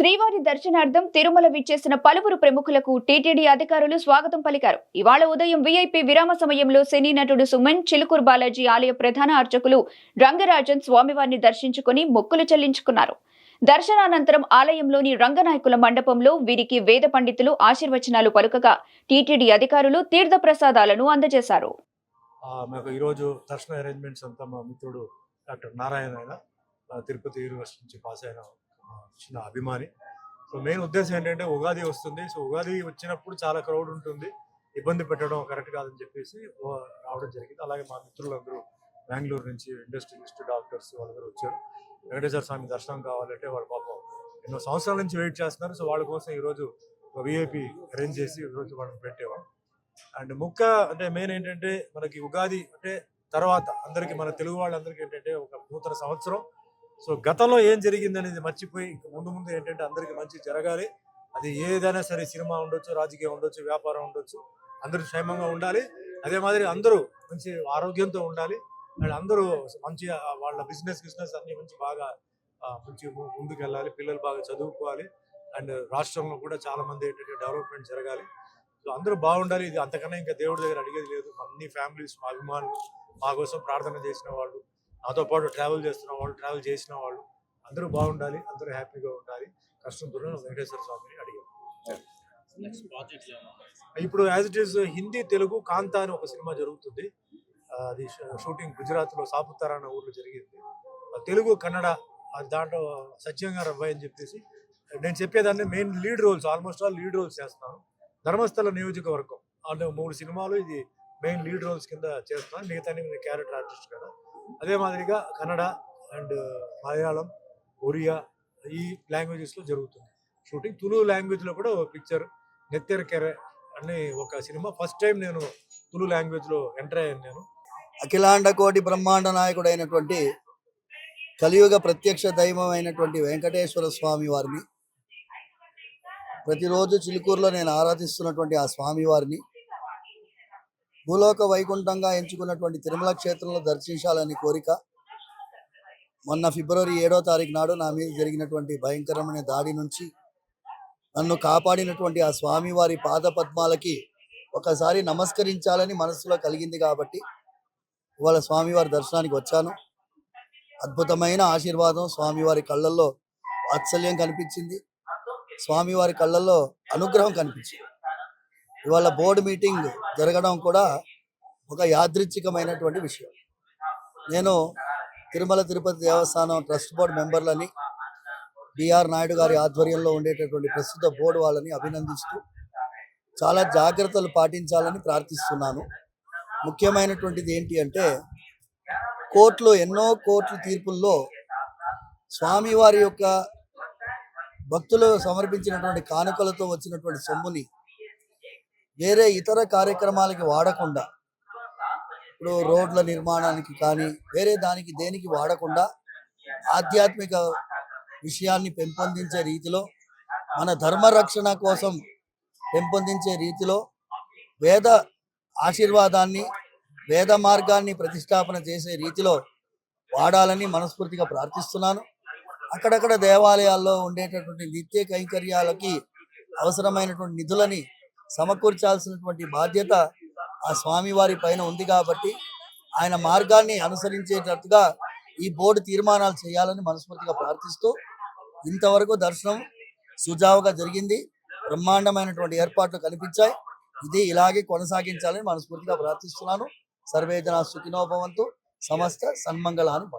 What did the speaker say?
శ్రీవారి దర్శనార్థం తిరుమల విచ్చేసిన పలువురు ప్రముఖులకు టీటీడీ అధికారులు స్వాగతం పలికారు. ఇవాళ ఉదయం వీఐపీ విరామ సమయంలో సినీ నటుడు సుమన్ చిలుకూరు బాలాజీ ఆలయ ప్రధాన అర్చకులు రంగరాజన్ స్వామివారిని దర్శించుకుని మొక్కులు చెల్లించుకున్నారు. దర్శనానంతరం ఆలయంలోని రంగనాయకుల మండపంలో వీరికి వేద పండితులు ఆశీర్వచనాలు పలుకగా టీటీడీ అధికారులు తీర్థ ప్రసాదాలను అందజేశారు. ఈరోజు దర్శన అరేంజ్మెంట్స్ అంతా మా మిత్రుడు డాక్టర్ నారాయణ తిరుపతి యూనివర్సిటీ నుంచి పాస్ అయిన చిన్న అభిమాని. సో మెయిన్ ఉద్దేశం ఏంటంటే ఉగాది వస్తుంది. సో ఉగాది వచ్చినప్పుడు చాలా క్రౌడ్ ఉంటుంది. ఇబ్బంది పెట్టడం కరెక్ట్ కాదని చెప్పేసి రావడం జరిగింది. అలాగే మా మిత్రులందరూ బెంగళూరు నుంచి ఇండస్ట్రియలిస్ట్ డాక్టర్స్ వాళ్ళందరూ వచ్చారు. వెంకటేశ్వర స్వామి దర్శనం కావాలంటే వాళ్ళ పాపం ఎన్నో సంవత్సరాల నుంచి వెయిట్ చేస్తున్నారు. సో వాళ్ళ కోసం ఈరోజు విఐపి అరేంజ్ చేసి ఈరోజు వాళ్ళని పెట్టేవాం అండ్ ముక్క అంటే మెయిన్ ఏంటంటే మనకి ఉగాది అంటే తర్వాత అందరికీ మన తెలుగు వాళ్ళందరికీ ఏంటంటే ఒక నూతన సంవత్సరం. సో గతంలో ఏం జరిగింది అనేది మర్చిపోయి ముందు ముందు ఏంటంటే అందరికి మంచి జరగాలి. అది ఏదైనా సరే సినిమా ఉండొచ్చు రాజకీయం ఉండొచ్చు వ్యాపారం ఉండొచ్చు అందరూ క్షేమంగా ఉండాలి. అదే మాదిరి అందరూ మంచి ఆరోగ్యంతో ఉండాలి. అండ్ అందరూ మంచి వాళ్ళ బిజినెస్ బిజినెస్ అన్ని మంచి బాగా మంచి ముందుకు వెళ్ళాలి పిల్లలు బాగా చదువుకోవాలి. అండ్ రాష్ట్రంలో కూడా చాలా మంది ఏంటంటే డెవలప్మెంట్ జరగాలి. సో అందరూ బాగుండాలి. ఇది అంతకన్నా ఇంకా దేవుడి దగ్గర అడిగేది లేదు. అన్ని ఫ్యామిలీస్ మా అభిమానులు మా కోసం ప్రార్థన చేసిన వాళ్ళు నాతో పాటు ట్రావెల్ చేస్తున్న వాళ్ళు ట్రావెల్ చేసిన వాళ్ళు అందరూ బాగుండాలి అందరూ హ్యాపీగా ఉండాలి. కష్టం దూరం వెంకటేశ్వర స్వామిని అడిగాం. నెక్స్ట్ ప్రాజెక్ట్ ఇప్పుడు as it is Hindi Telugu Kaantha అని ఒక సినిమా జరుగుతుంది. అది షూటింగ్ గుజరాత్లో సాపుతారా అన్న ఊర్లో జరిగింది. తెలుగు కన్నడ దాంట్లో సత్యంగా అబ్బాయి అని చెప్పేసి నేను చెప్పేదాన్ని main lead roles almost all lead roles చేస్తాను. ధర్మస్థల నియోజకవర్గం. అంటే మూడు సినిమాలు ఇది మెయిన్ లీడ్ రోల్స్ కింద చేస్తున్నాను మిగతా నేను క్యారెక్టర్ ఆర్టిస్ట్ కదా. అదే మాదిరిగా కన్నడ అండ్ మలయాళం ఒరియా ఈ లాంగ్వేజెస్లో జరుగుతుంది. షూటింగ్ తులు లాంగ్వేజ్లో కూడా ఒక పిక్చర్ నెత్తెర కెరె అనే ఒక సినిమా. ఫస్ట్ టైం నేను తులు లాంగ్వేజ్లో ఎంటర్ అయ్యాను నేను. అఖిలాండ కోటి బ్రహ్మాండ నాయకుడైనటువంటి కలియుగ ప్రత్యక్ష దైవం అయినటువంటి వెంకటేశ్వర స్వామి వారిని ప్రతిరోజు చిలుకూరులో నేను ఆరాధిస్తున్నటువంటి ఆ స్వామి వారిని భూలోక వైకుంఠంగా ఎంచుకున్నటువంటి తిరుమల క్షేత్రంలో దర్శించాలని కోరిక. మొన్న ఫిబ్రవరి ఏడో తారీఖు నాడు నా మీద జరిగినటువంటి భయంకరమైన దాడి నుంచి నన్ను కాపాడినటువంటి ఆ స్వామివారి పాద పద్మాలకి ఒకసారి నమస్కరించాలని మనసులో కలిగింది కాబట్టి ఇవాళ స్వామివారి దర్శనానికి వచ్చాను. అద్భుతమైన ఆశీర్వాదం స్వామివారి కళ్ళల్లో వాత్సల్యం కనిపించింది. స్వామివారి కళ్ళల్లో అనుగ్రహం కనిపించింది. ఇవాళ బోర్డు మీటింగ్ జరగడం కూడా ఒక యాదృచ్ఛికమైనటువంటి విషయం. నేను తిరుమల తిరుపతి దేవస్థానం ట్రస్ట్ బోర్డు మెంబర్లని బిఆర్ నాయుడు గారి ఆధ్వర్యంలో ఉండేటటువంటి ప్రస్తుత బోర్డు వాళ్ళని అభినందిస్తూ చాలా జాగ్రత్తలు పాటించాలని ప్రార్థిస్తున్నాను. ముఖ్యమైనటువంటిది ఏంటి అంటే కోర్టులో ఎన్నో కోర్టు తీర్పుల్లో స్వామివారి యొక్క భక్తులు సమర్పించినటువంటి కానుకలతో వచ్చినటువంటి సొమ్ముని వేరే ఇతర కార్యక్రమాలకి వాడకుండా ఇప్పుడు రోడ్ల నిర్మాణానికి కానీ వేరే దానికి దేనికి వాడకుండా ఆధ్యాత్మిక విషయాన్ని పెంపొందించే రీతిలో మన ధర్మ రక్షణ కోసం పెంపొందించే రీతిలో వేద ఆశీర్వాదాన్ని వేద మార్గాన్ని ప్రతిష్టాపన చేసే రీతిలో వాడాలని మనస్ఫూర్తిగా ప్రార్థిస్తున్నాను. అక్కడక్కడ దేవాలయాల్లో ఉండేటటువంటి నిత్య కైంకర్యాలకి అవసరమైనటువంటి నిధులని సమకూర్చాల్సినటువంటి బాధ్యత ఆ స్వామివారి పైన ఉంది కాబట్టి ఆయన మార్గాన్ని అనుసరించేటట్టుగా ఈ బోర్డు తీర్మానాలు చేయాలని మనస్ఫూర్తిగా ప్రార్థిస్తూ ఇంతవరకు దర్శనం సుజావుగా జరిగింది. బ్రహ్మాండమైనటువంటి ఏర్పాట్లు కనిపించాయి. ఇది ఇలాగే కొనసాగించాలని మనస్ఫూర్తిగా ప్రార్థిస్తున్నాను. సర్వేజన సుఖినోభవంతు సమస్త సన్మంగళాను